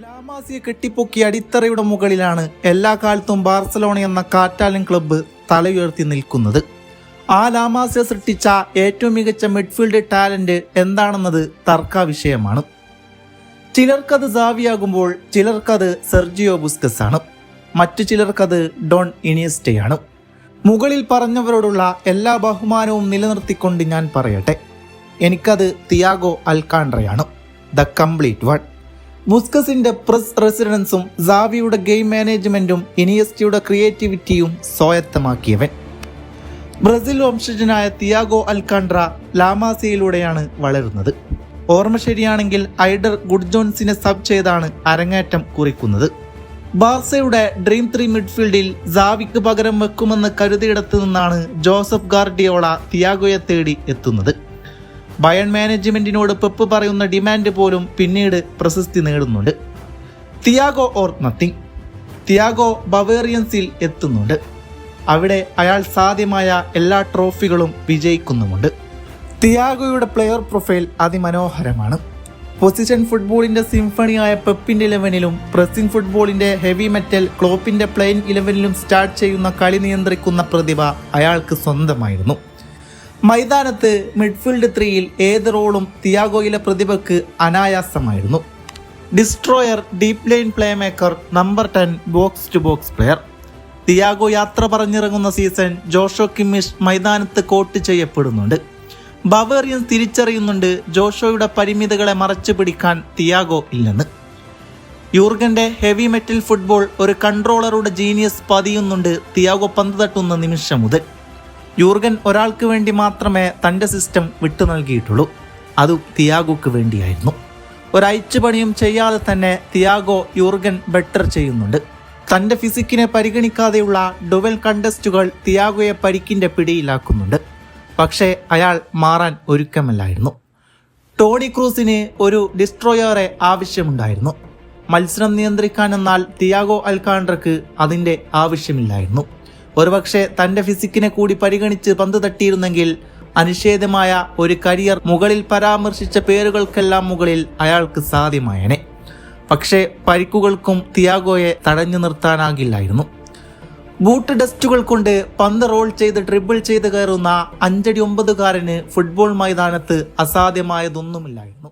ലാമാസിയെ കെട്ടിപ്പൊക്കി അടിത്തറയുടെ മുകളിലാണ് എല്ലാ കാലത്തും ബാർസലോണ എന്ന കാറ്റാലൻ ക്ലബ്ബ് തലയുയർത്തി നിൽക്കുന്നത്. ആ ലാമാസിയെ സൃഷ്ടിച്ച ഏറ്റവും മികച്ച മിഡ്ഫീൽഡ് ടാലന്റ് എന്താണെന്നത് തർക്കാവിഷയമാണ്. ചിലർക്കത് സാവിയാകുമ്പോൾ ചിലർക്കത് സെർജിയോ ബുസ്കസ് ആണ് മറ്റു ചിലർക്കത് ഡോൺ ഇനിയസ്റ്റയാണ്. മുകളിൽ പറഞ്ഞവരോടുള്ള എല്ലാ ബഹുമാനവും നിലനിർത്തിക്കൊണ്ട് ഞാൻ പറയട്ടെ. എനിക്കത് തിയാഗോ അൽക്കാൻഡ്രയാണ് ദ കംപ്ലീറ്റ് വൺ. മുസ്കസിന്റെ പ്രസ് റെസിഡൻസും സാവിയുടെ ഗെയിം മാനേജ്മെന്റും ഇനിയസ്റ്റിയുടെ ക്രിയേറ്റിവിറ്റിയും സ്വായത്തമാക്കിയവൻ. ബ്രസീൽ വംശജനായ തിയാഗോ അൽക്കാൻഡ്ര ലാമാസിയിലൂടെയാണ് വളരുന്നത്. ഓർമ്മ ശരിയാണെങ്കിൽ ഐഡർ ഗുഡ്ജോൺസിനെ സബ് ചെയ്താണ് അരങ്ങേറ്റം കുറിക്കുന്നത്. ബാർസയുടെ ഡ്രീം ത്രീ മിഡ്ഫീൽഡിൽ സാവിക്ക് പകരം വെക്കുമെന്ന് കരുതിയിടത്തു നിന്നാണ് ജോസഫ് ഗാർഡിയോള തിയാഗോയെ തേടി എത്തുന്നത്. ബയൺ മാനേജ്മെന്റിനോട് പെപ്പ് പറയുന്ന ഡിമാൻഡ് പോലും പിന്നീട് പ്രശസ്തി നേടുന്നുണ്ട്. തിയാഗോ ഓർ നത്തിങ് തിയാഗോ ബവേറിയൻസിൽ എത്തുന്നുണ്ട്. അവിടെ അയാൾ സാധ്യമായ എല്ലാ ട്രോഫികളും വിജയിക്കുന്നുമുണ്ട്. തിയാഗോയുടെ പ്ലെയർ പ്രൊഫൈൽ അതിമനോഹരമാണ്. പൊസിഷൻ ഫുട്ബോളിന്റെ സിംഫണിയായ പെപ്പിന്റെ ഇലവനിലും പ്രസിംഗ് ഫുട്ബോളിന്റെ ഹെവി മെറ്റൽ ക്ലോപ്പിന്റെ പ്ലെയിൻ ഇലവനിലും സ്റ്റാർട്ട് ചെയ്യുന്ന കളി നിയന്ത്രിക്കുന്ന പ്രതിഭ അയാൾക്ക് സ്വന്തമായിരുന്നു. മൈതാനത്ത് മിഡ്ഫീൽഡ് ത്രീയിൽ ഏത് റോളും തിയാഗോയിലെ പ്രതിഭയ്ക്ക് അനായാസമായിരുന്നു. Destroyer deep line playmaker number ten box to box player Thiago യാത്ര പറഞ്ഞിറങ്ങുന്ന സീസൺ ജോഷോ കിമ്മിഷ് മൈതാനത്ത് കോട്ട് ചെയ്യപ്പെടുന്നുണ്ട്. ബവേറിയൻസ് തിരിച്ചറിയുന്നുണ്ട് ജോഷോയുടെ പരിമിതികളെ മറച്ചു പിടിക്കാൻ തിയാഗോ ഇല്ലെന്ന്. യൂർഗന്റെ ഹെവി മെറ്റൽ ഫുട്ബോൾ ഒരു കൺട്രോളറുടെ ജീനിയസ് പതിയുന്നുണ്ട് തിയാഗോ പന്ത് തട്ടുന്ന നിമിഷം മുതൽ. യൂർഗൻ ഒരാൾക്ക് വേണ്ടി മാത്രമേ തന്റെ സിസ്റ്റം വിട്ടു നൽകിയിട്ടുള്ളൂ. അതും തിയാഗോക്ക് വേണ്ടിയായിരുന്നു. ഒരയച്ചു പണിയും ചെയ്യാതെ തന്നെ തിയാഗോ യൂർഗൻ ബെറ്റർ ചെയ്യുന്നുണ്ട്. തന്റെ ഫിസിക്കിനെ പരിഗണിക്കാതെയുള്ള ഡുവൽ കണ്ടസ്റ്റുകൾ തിയാഗോയെ പരിക്കിന്റെ പിടിയിലാക്കുന്നുണ്ട്. പക്ഷേ അയാൾ മാറാൻ ഒരുക്കമല്ലായിരുന്നു. ടോണി ക്രൂസിന് ഒരു ഡിസ്ട്രോയറെ ആവശ്യമുണ്ടായിരുന്നു. മത്സരം നിയന്ത്രിക്കാനെന്നാൽ തിയാഗോ അൽക്കാൻഡ്രക്ക് അതിന്റെ ആവശ്യമില്ലായിരുന്നു. ഒരുപക്ഷെ തന്റെ ഫിസിക്കിനെ കൂടി പരിഗണിച്ച് പന്ത് തട്ടിയിരുന്നെങ്കിൽ അനിഷേധമായ ഒരു കരിയർ മുകളിൽ പരാമർശിച്ച പേരുകൾക്കെല്ലാം മുകളിൽ അയാൾക്ക് സാധ്യമായനെ. പക്ഷേ പരിക്കുകൾക്കും തിയാഗോയെ തടഞ്ഞു നിർത്താനാകില്ലായിരുന്നു. ബൂട്ട് ഡസ്റ്റുകൾ കൊണ്ട് പന്ത് റോൾ ചെയ്ത് ഡ്രിബിൾ ചെയ്ത് കയറുന്ന അഞ്ചടി ഒമ്പതുകാരന് ഫുട്ബോൾ മൈതാനത്ത് അസാധ്യമായതൊന്നുമില്ലായിരുന്നു.